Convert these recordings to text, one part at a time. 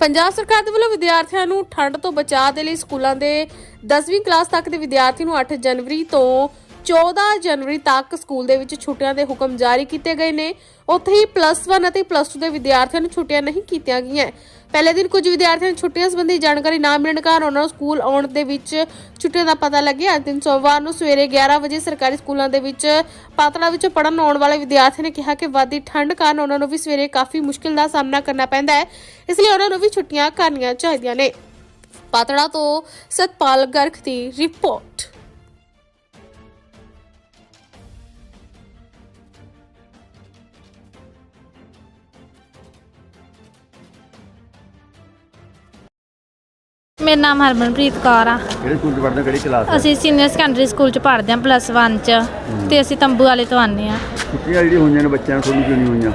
ਪੰਜਾਬ ਸਰਕਾਰ ਦੇ ਵੱਲੋਂ ਵਿਦਿਆਰਥੀਆਂ ਨੂੰ ਠੰਡ ਤੋਂ ਬਚਾਅ ਦੇ ਲਈ ਸਕੂਲਾਂ ਦੇ 10ਵੀਂ ਕਲਾਸ ਤੱਕ ਦੇ ਵਿਦਿਆਰਥੀ ਨੂੰ 8 ਜਨਵਰੀ ਤੋਂ 14 ਜਨਵਰੀ ਤੱਕ ਸਕੂਲ ਦੇ ਵਿੱਚ ਛੁੱਟੀਆਂ ਦੇ ਹੁਕਮ ਜਾਰੀ ਕੀਤੇ ਗਏ ਨੇ। ਉੱਥੇ ਹੀ ਪਲੱਸ 1 ਅਤੇ ਪਲੱਸ 2 ਦੇ ਵਿਦਿਆਰਥੀਆਂ ਨੂੰ ਛੁੱਟੀਆਂ ਨਹੀਂ ਕੀਤੀਆਂ ਗਈਆਂ। ਪਹਿਲੇ ਦਿਨ ਕੁਝ ਵਿਦਿਆਰਥੀਆਂ ਨੂੰ ਛੁੱਟੀਆਂ ਸੰਬੰਧੀ ਜਾਣਕਾਰੀ ਨਾ ਮਿਲਣ ਕਾਰਨ ਉਹਨਾਂ ਨੂੰ ਸਕੂਲ ਆਉਣ ਦੇ ਵਿੱਚ ਛੁੱਟੀਆਂ ਦਾ ਪਤਾ ਲੱਗਿਆ। ਅੱਜ ਦਿਨ ਸੋਮਵਾਰ ਨੂੰ ਸਵੇਰੇ 11 ਵਜੇ ਸਰਕਾਰੀ ਸਕੂਲਾਂ ਦੇ ਵਿੱਚ ਪਾਤੜਾ ਵਿੱਚ ਪੜਨ ਆਉਣ ਵਾਲੇ ਵਿਦਿਆਰਥੀਆਂ ਨੇ ਕਿਹਾ ਕਿ ਵਾਦੀ ਠੰਡ ਕਾਰਨ ਉਹਨਾਂ ਨੂੰ ਵੀ ਸਵੇਰੇ ਕਾਫੀ ਮੁਸ਼ਕਿਲ ਦਾ ਸਾਹਮਣਾ ਕਰਨਾ ਪੈਂਦਾ ਹੈ। ਇਸ ਲਈ ਉਹਨਾਂ ਨੂੰ ਵੀ ਛੁੱਟੀਆਂ ਕਰਨੀਆਂ ਚਾਹੀਦੀਆਂ ਨੇ। ਪਾਤੜਾ ਤੋਂ ਸਤਪਾਲ ਗਰਗ ਦੀ ਰਿਪੋਰਟ। ਮੇਰਾ ਨਾਮ ਹਰਮਨਪ੍ਰੀਤ ਕੌਰ ਆ। ਕਿਹੜੇ ਸਕੂਲ ਚ ਪੜ੍ਹਦੇ ਹੋ? ਕਿਹੜੀ ਕਲਾਸ ਅਸੀਂ ਸੀਨੀਅਰ ਸੈਕੰਡਰੀ ਸਕੂਲ ਚ ਪੜ੍ਹਦੇ ਹਾਂ ਪਲੱਸ 1 ਚ। ਤੇ ਅਸੀਂ ਤੰਬੂ ਵਾਲੇ ਤੋਂ ਆਉਂਦੇ ਆ ਛੁੱਟੀਆਂ ਜਿਹੜੀ ਹੋਈਆਂ ਨੇ ਬੱਚਿਆਂ ਨੂੰ ਤੁਹਾਨੂੰ ਕਿਉਂ ਨਹੀਂ ਹੋਈਆਂ?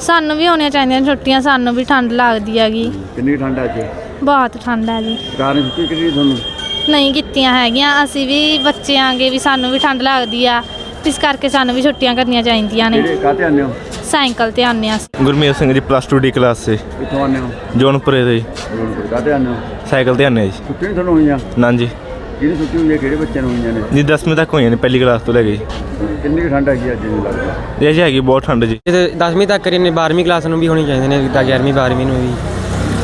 ਸਾਨੂੰ ਵੀ ਹੋਣੀਆਂ ਚਾਹੀਦੀਆਂ ਛੁੱਟੀਆਂ ਸਾਨੂੰ ਵੀ ਠੰਡ ਲੱਗਦੀ ਹੈਗੀ। ਕਿੰਨੀ ਠੰਡ ਆ ਅੱਜ ਬਹੁਤ ਠੰਡ ਹੈ ਜੀ। ਸਰਕਾਰ ਨੇ ਛੁੱਟੀ ਕਿਹੜੀ ਤੁਹਾਨੂੰ? ਨਹੀਂ ਕੀਤੀਆਂ ਹੈਗੀਆਂ ਅਸੀਂ ਵੀ ਬੱਚੇ ਆਂਗੇ ਵੀ ਸਾਨੂੰ ਵੀ ਠੰਡ ਲੱਗਦੀ ਆ। ਇਸ ਕਰਕੇ ਸਾਨੂੰ ਵੀ ਛੁੱਟੀਆਂ ਕਰਨੀਆਂ ਚਾਹੀਦੀਆਂ ਨੇ। ਕਿਹੜੇ ਕਾਹਤੇ ਆਉਂਦੇ ਹੋ? ਸਾਈਕਲ ਤੇ ਆਉਂਦੇ ਆ Gurmeet Singh ji plus 2 D class ਸੇ। ਕਿੱਥੋਂ ਆਉਂਦੇ ਹੋ? ਜੌਨਪੁਰੇ ਦੇ ਜੀ। ਜੌਨਪੁਰ ਆਉਂਦੇ ਹੋ? ਸਾਈਕਲ ਤੇ ਆਨੇ ਜੀ। ਛੁੱਟੀਆਂ ਨੀ ਤੁਹਾਨੂੰ ਹੋਈਆਂ? ਨਾਂ ਜੀ। ਕਿਹਦੀ ਛੁੱਟੀ ਹੋਈ ਹੈ ਕਿਹੜੇ ਬੱਚਿਆਂ ਨੂੰ ਹੋਈਆਂ ਨੇ? ਜੀ 10ਵੀਂ ਤੱਕ ਹੋਈਆਂ ਨੇ ਪਹਿਲੀ ਕਲਾਸ ਤੋਂ ਲੈ ਕੇ ਜੀ। ਕਿੰਨੀ ਕੁ ਠੰਡ ਹੈਗੀ ਅੱਜ ਨਹੀਂ ਲੱਗਦਾ? ਇਹ ਜੀ ਹੈਗੀ ਬਹੁਤ ਠੰਡ ਜੀ। ਤੇ 10ਵੀਂ ਤੱਕ ਨੇ 12ਵੀਂ ਕਲਾਸ ਨੂੰ ਵੀ ਹੋਣੀ ਚਾਹੀਦੀ ਨੇ ਤਾਂ 11ਵੀਂ 12ਵੀਂ ਨੂੰ ਵੀ।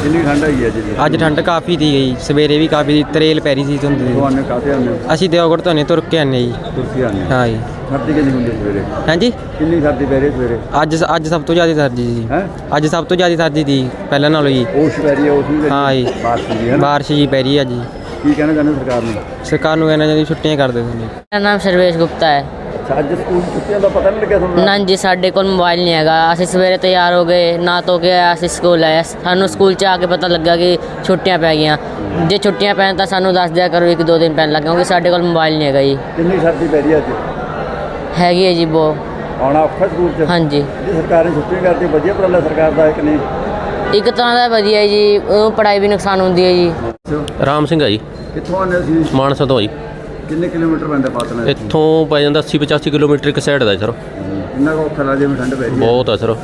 ਕਿੰਨੀ ਕੁ ਠੰਡ ਅੱਜ ਦੀ? ਅੱਜ ਠੰਡ ਕਾਫੀ ਦੀ ਗਈ। ਸਵੇਰੇ ਵੀ ਕਾਫੀ ਦੀ ਤਰੇਲ ਪੈ ਰਹੀ ਸੀ ਤੁਹਾਨੂੰ ਕਾਹਤੇ ਆਉਂਦੇ ਹੋ ਅਸੀਂ ਦਿਓਗੜ ਤੋਂ ਨੇ ਤੁਰ ਕੇ ਆਨੇ ਜੀ। ਤੁਰਕੀ ਆਉਂਦੇ ਹੋ ਹਾਂ ਜੀ। ਸਰਦੀ ਕਿੰਨੀ ਹੁੰਦੀ ਹੈ ਸਵੇਰੇ? ਹਾਂਜੀ? ਕਿੰਨੀ ਸਰਦੀ ਪੈ ਰਹੀ ਹੈ ਸਵੇਰੇ? ਅੱਜ ਅੱਜ ਸਭ ਤੋਂ ਜ਼ਿਆਦਾ ਸਰਦੀ ਸੀ। ਹੈ? ਅੱਜ ਸਭ ਤੋਂ ਜ਼ਿਆਦਾ ਸਰਦੀ ਦੀ ਪਹਿਲਾਂ ਨਾਲੋਂ ਜੀ। ਉਸ ਪੈ ਰਹੀ ਹੈ ਉਸ ਵੀ ਹਾਂ। ਜੀ। ਬਾਰਿਸ਼ ਹੁੰਦੀ ਹੈ ਨਾ। ਬਾਰਿਸ਼ ਜੀ ਪੈ ਰਹੀ ਹੈ ਜੀ ਕੀ ਕਹਿਣਾ ਚਾਹੁੰਦੇ ਹੋ ਸਰਕਾਰ ਨੂੰ? ਸਰਕਾਰ ਨੂੰ ਕਹਿਣਾ ਚਾਹੀਦੀ ਛੁੱਟੀਆਂ ਕਰ ਦਿਓ ਨੇ ਮੇਰਾ ਨਾਮ ਸਰਵੇਸ਼ ਗੁਪਤਾ ਹੈ। ਅੱਛਾ, ਅੱਜ ਸਕੂਲ ਛੁੱਟੀਆਂ ਦਾ ਪਤਾ ਨਹੀਂ ਲੱਗਿਆ ਤੁਹਾਨੂੰ? ਨਾ ਜੀ ਸਾਡੇ ਕੋਲ ਮੋਬਾਈਲ ਨਹੀਂ ਹੈਗਾ। ਅਸੀਂ ਸਵੇਰੇ ਤਿਆਰ ਹੋ ਗਏ ਨਾ ਧੋ ਕੇ ਅਸੀਂ ਸਕੂਲ ਆਏ। ਸਾਨੂੰ ਸਕੂਲ 'ਚ ਆ ਕੇ ਪਤਾ ਲੱਗਾ ਕਿ ਛੁੱਟੀਆਂ ਪੈ ਗਈਆਂ। ਜੇ ਛੁੱਟੀਆਂ ਪੈਣ ਤਾਂ ਸਾਨੂੰ ਦੱਸ ਦਿਆ ਕਰੋ ਇੱਕ ਦੋ ਦਿਨ ਪਹਿਲਾਂ ਕਿਉਂਕਿ ਸਾਡੇ ਕੋਲ ਮੋਬਾਈਲ ਨਹੀਂ ਹੈਗਾ ਜੀ। ਕਿੰਨੀ ਸਰਦੀ ਪੈ ਰਹੀ ਹੈ ਅੱਜ? ਹੈਗੀ ਹੈ ਜੀ ਬੋ ਆਉਣਾ ਔਖਾ ਸਕੂਲ 'ਚ? ਹਾਂਜੀ। ਜੇ ਸਰਕਾਰ ਨੇ ਛੁੱਟੀਆਂ ਕਰਤੀ ਵਧੀਆ ਉਪਰਾਲਾ ਸਰਕਾਰ ਦਾ ਹੈ ਕਿ ਨਹੀਂ ਇੱਕ ਤਰ੍ਹਾਂ ਦਾ ਵਧੀਆ ਹੈ ਜੀ ਉਹ ਪੜ੍ਹਾਈ ਵੀ ਨੁਕਸਾਨ ਹੁੰਦੀ ਹੈ ਜੀ। ਰਾਮ ਸਿੰਘ ਆ ਜੀ। ਕਿੱਥੋਂ ਆਉਂਦੇ ਸੀ ਮਾਨਸਾ ਤੋਂ ਆ ਜੀ। ਕਿੰਨੇ ਕਿਲੋਮੀਟਰ ਪੈਂਦਾ ਪਾਤਨਾ ਇੱਥੋਂ? ਪੈ ਜਾਂਦਾ 80 85 ਕਿਲੋਮੀਟਰ ਇੱਕ ਸਾਈਡ ਦਾ ਸਰ। ਕਿੰਨਾ ਕੁ ਲੱਗਦਾ ਜਿਵੇਂ ਠੰਡ ਪੈ ਰਹੀ ਹੈ? ਬਹੁਤ ਆ ਸਰ।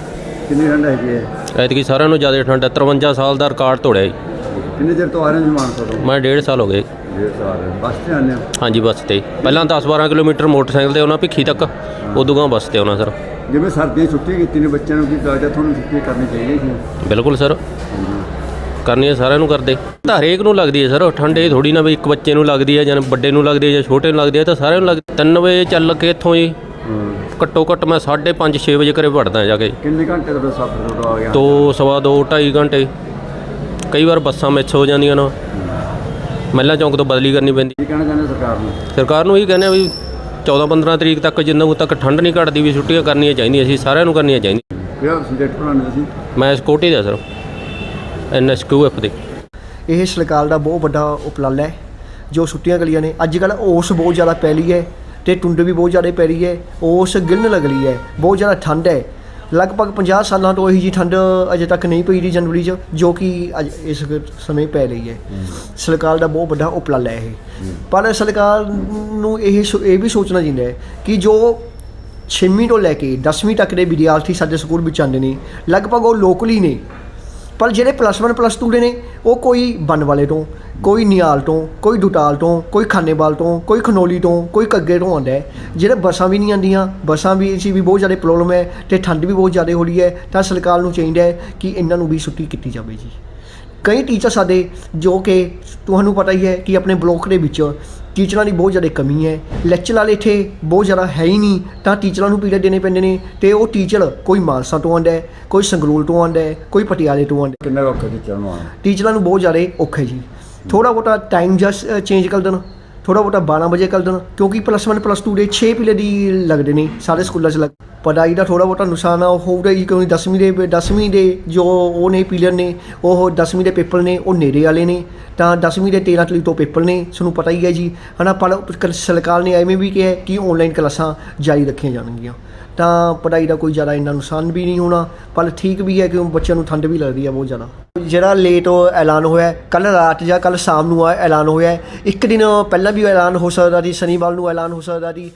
ਕਿੰਨੀ ਠੰਡ ਹੈਗੀ ਹੈ? ਐਤਕੀ ਸਾਰਿਆਂ ਨੂੰ ਜ਼ਿਆਦਾ ਠੰਡ ਹੈ। 53 ਸਾਲ ਦਾ ਰਿਕਾਰਡ ਤੋੜਿਆ ਜੀ। ਕਿੰਨੇ ਚਿਰ ਤੋਂ ਆ ਰਹੇ ਹੋ ਜੀ ਮਾਨਸਾ ਤੋਂ ਮੈਂ ਡੇਢ ਸਾਲ ਹੋ ਗਏ। ਡੇਢ ਸਾਲ। ਬੱਸ ਤੇ ਆਉਂਦੇ ਹੋ? ਹਾਂਜੀ ਬੱਸ ਤੇ। ਪਹਿਲਾਂ 10 12 ਕਿਲੋਮੀਟਰ ਮੋਟਰਸਾਈਕਲ ਤੇ ਆਉਣਾ ਭਿੱਖੀ ਤੱਕ। ਉਦੋਂ ਗਾਂ ਬੱਸ ਤੇ ਆਉਣਾ ਸਰ। ਜਿਵੇਂ ਸਰਦੀਆਂ 'ਚ ਛੁੱਟੀ ਕੀਤੀ ਨੇ ਬੱਚਿਆਂ ਨੂੰ ਕੀ ਲੱਗਦਾ ਤੁਹਾਨੂੰ ਛੁੱਟੀ ਕਰਨੀ ਚਾਹੀਦੀ ਸੀ ਬਿਲਕੁਲ ਸਰ। ਕਰਨੀ ਹੈ ਸਾਰਿਆਂ ਨੂੰ ਕਰਦੇ। ਤਾਂ ਹਰੇਕ ਨੂੰ ਲੱਗਦੀ ਹੈ ਸਰ ਠੰਡ ਥੋੜੀ ਨਾ ਵੀ ਇੱਕ ਬੱਚੇ ਨੂੰ ਲੱਗਦੀ ਹੈ ਜਾਂ ਵੱਡੇ ਨੂੰ ਲੱਗਦੀ ਹੈ ਜਾਂ ਛੋਟੇ ਨੂੰ ਲੱਗਦੀ ਹੈ ਤਾਂ ਸਾਰਿਆਂ ਨੂੰ ਲੱਗਦੀ 3 ਵਜੇ ਚੱਲ ਕੇ ਇੱਥੋਂ ਜੀ। ਘੱਟੋ ਘੱਟ ਮੈਂ 5:30 6 ਵਜੇ ਘਰੇ ਵੜਦਾ ਜਾ ਕੇ। ਕਿੰਨੇ ਘੰਟੇ ਤੁਹਾਡਾ ਸਫ਼ਰ ਤੁਹਾਡਾ ਆ ਗਿਆ? ਦੋ ਸਵਾ ਦੋ ਢਾਈ ਘੰਟੇ। ਕਈ ਵਾਰ ਬੱਸਾਂ ਮਿਸ ਹੋ ਜਾਂਦੀਆਂ ਨੇ। ਮਹਿਲਾ ਚੌਂਕ ਤੋਂ ਬਦਲੀ ਕਰਨੀ ਪੈਂਦੀ। ਕੀ ਕਹਿਣਾ ਚਾਹੁੰਦੇ ਸਰਕਾਰ ਨੂੰ? ਸਰਕਾਰ ਨੂੰ ਇਹੀ ਕਹਿੰਦੇ ਆ ਵੀ 14 15 ਤਰੀਕ ਤੱਕ ਜਿੰਨਾ ਕੁ ਤੱਕ ਠੰਡ ਨਹੀਂ ਘਟਦੀ ਵੀ ਛੁੱਟੀਆਂ ਕਰਨੀਆਂ ਚਾਹੀਦੀਆਂ ਸੀ ਸਾਰਿਆਂ ਨੂੰ ਕਰਨੀਆਂ ਚਾਹੀਦੀਆਂ। ਕਿਹੜਾ ਸਬਜੈਕਟ ਪੜ੍ਹਾਉਂਦੇ ਸੀ ਮੈਂ ਸਕੋਟੀ ਦਾ ਸਰ। ਐਨਐਸਕਿਊਐਫ ਦੇ ਇਹ ਸਰਕਾਰ ਦਾ ਬਹੁਤ ਵੱਡਾ ਉਪਰਾਲਾ ਹੈ ਜੋ ਛੁੱਟੀਆਂ ਗਲੀਆਂ ਨੇ। ਅੱਜ ਕੱਲ੍ਹ ਓਸ ਬਹੁਤ ਜ਼ਿਆਦਾ ਪੈ ਰਹੀ ਹੈ ਤੇ ਟੁੰਡ ਵੀ ਬਹੁਤ ਜ਼ਿਆਦਾ ਪੈ ਰਹੀ ਹੈ ਓਸ ਗਿਲਣ ਲੱਗ ਰਹੀ ਹੈ ਬਹੁਤ ਜ਼ਿਆਦਾ ਠੰਡ ਹੈ। ਲਗਭਗ 50 ਸਾਲਾਂ ਤੋਂ ਇਹੀ ਜੀ ਠੰਡ ਅਜੇ ਤੱਕ ਨਹੀਂ ਪਈ ਰਹੀ ਜਨਵਰੀ 'ਚ ਜੋ ਕਿ ਅੱਜ ਇਸ ਸਮੇਂ ਪੈ ਰਹੀ ਹੈ। ਸਰਕਾਰ ਦਾ ਬਹੁਤ ਵੱਡਾ ਉਪਰਾਲਾ ਹੈ ਇਹ। ਪਰ ਸਰਕਾਰ ਨੂੰ ਇਹ ਸੋ- ਇਹ ਵੀ ਸੋਚਣਾ ਚਾਹੀਦਾ ਹੈ ਕਿ ਜੋ 6ਵੀਂ ਤੋਂ ਲੈ ਕੇ 10ਵੀਂ ਤੱਕ ਦੇ ਵਿਦਿਆਰਥੀ ਸਾਡੇ ਸਕੂਲ ਵਿੱਚ ਆਉਂਦੇ ਨੇ ਲਗਭਗ ਉਹ ਲੋਕਲੀ ਨੇ। ਪਰ ਜਿਹੜੇ ਪਲੱਸ 1 ਪਲੱਸ 2 ਦੇ ਨੇ, ਉਹ ਕੋਈ ਬੰਨ ਵਾਲੇ ਤੋਂ, ਕੋਈ ਨਿਆਲ ਤੋਂ, ਕੋਈ ਡੁਟਾਲ ਤੋਂ, ਕੋਈ ਖਾਨੇਵਾਲ ਤੋਂ, ਕੋਈ ਖਨੋਲੀ ਤੋਂ, ਕੋਈ ਕੱਗੇ ਤੋਂ ਆਉਂਦਾ ਹੈ। ਜਿਹੜੇ ਬੱਸਾਂ ਵੀ ਨਹੀਂ ਆਉਂਦੀਆਂ, ਬੱਸਾਂ ਵੀ ਸੀ ਵੀ ਬਹੁਤ ਜ਼ਿਆਦਾ ਪ੍ਰੋਬਲਮ ਹੈ ਤੇ ਠੰਡ ਵੀ ਬਹੁਤ ਜ਼ਿਆਦਾ ਹੋ ਰਹੀ ਹੈ, ਤਾਂ ਸਰਕਾਰ ਨੂੰ ਚਾਹੀਦਾ ਹੈ ਕਿ ਇਹਨਾਂ ਨੂੰ ਵੀ ਛੁੱਟੀ ਕੀਤੀ ਜਾਵੇ ਜੀ। ਕਈ ਟੀਚਰ ਸਾਡੇ ਜੋ ਕਿ ਤੁਹਾਨੂੰ ਪਤਾ ਹੀ ਹੈ ਕਿ ਆਪਣੇ ਬਲੋਕ ਦੇ ਵਿੱਚ ਟੀਚਰਾਂ ਦੀ ਬਹੁਤ ਜ਼ਿਆਦਾ ਕਮੀ ਹੈ। ਲੈਕਚਰ ਵਾਲੇ ਇੱਥੇ ਬਹੁਤ ਜ਼ਿਆਦਾ ਹੈ ਹੀ ਨਹੀਂ ਤਾਂ ਟੀਚਰਾਂ ਨੂੰ ਪੀਰੀਅਡ ਦੇਣੇ ਪੈਂਦੇ ਨੇ ਤੇ ਉਹ ਟੀਚਰ ਕੋਈ ਮਾਨਸਾ ਤੋਂ ਆਉਂਦਾ ਹੈ ਕੋਈ ਸੰਗਰੂਲ ਤੋਂ ਆਉਂਦਾ ਹੈ ਕੋਈ ਪਟਿਆਲੇ ਤੋਂ ਆਉਂਦਾ ਹੈ। ਕਿੰਨਾ ਔਖਾ ਟੀਚਰ ਨੂੰ ਟੀਚਰਾਂ ਨੂੰ ਬਹੁਤ ਜ਼ਿਆਦਾ ਔਖਾ ਜੀ। ਥੋੜਾ ਬਹੁਤਾ ਟਾਈਮ ਜਸ ਚੇਂਜ ਕਰ ਦੇਣ ਥੋੜਾ ਬਹੁਤਾ 12 ਵਜੇ ਕਰ ਦੇਣ ਕਿਉਂਕਿ ਪਲੱਸ 1 ਪਲੱਸ 2 ਦੇ 6 ਪੀਰੀਅਡ ਹੀ ਲੱਗਦੇ ਨੇ ਸਾਰੇ ਸਕੂਲਾਂ 'ਚ ਲੱਗ ਪੜ੍ਹਾਈ ਦਾ ਥੋੜਾ ਬਹੁਤਾ ਨੁਕਸਾਨ ਆ, ਉਹ ਹੋਊਗਾ ਜੀ ਕਿਉਂਕਿ 10ਵੀਂ ਦੇ 10ਵੀਂ ਦੇ ਜੋ ਉਹ ਨੇ ਪੀਰੀਅਡ ਨੇ, ਉਹ 10ਵੀਂ ਦੇ ਪੇਪਰ ਨੇ, ਉਹ ਨੇੜੇ ਵਾਲੇ ਨੇ, ਤਾਂ 10ਵੀਂ ਦੇ 13 ਤਰੀਕ ਤੋਂ ਪੇਪਰ ਨੇ, ਤੁਹਾਨੂੰ ਪਤਾ ਹੀ ਹੈ ਜੀ, ਹਨਾ, ਪਰ ਸਰਕਾਰ ਨੇ ਐਵੇਂ ਵੀ ਕਿਹਾ ਕਿ ਆਨਲਾਈਨ ਕਲਾਸਾਂ ਜਾਰੀ ਰੱਖੀਆਂ ਜਾਣਗੀਆਂ। ਤਾਂ ਪੜ੍ਹਾਈ ਦਾ ਕੋਈ ਜ਼ਿਆਦਾ ਇੰਨਾ ਨੁਕਸਾਨ ਵੀ ਨਹੀਂ ਹੋਣਾ, ਪਰ ਠੀਕ ਵੀ ਹੈ ਕਿ ਬੱਚਿਆਂ ਨੂੰ ਠੰਡ ਵੀ ਲੱਗਦੀ ਹੈ ਬਹੁਤ ਜ਼ਿਆਦਾ। ਜਿਹੜਾ ਲੇਟ ਐਲਾਨ ਹੋਇਆ ਕੱਲ ਰਾਤ ਜਾਂ ਕੱਲ ਸ਼ਾਮ ਨੂੰ ਐਲਾਨ ਹੋਇਆ, ਇੱਕ ਦਿਨ ਪਹਿਲਾਂ ਵੀ ਐਲਾਨ ਹੋ ਸਕਦਾ ਸੀ, ਸ਼ਨੀਵਾਰ ਨੂੰ ਐਲਾਨ ਹੋ ਸਕਦਾ ਸੀ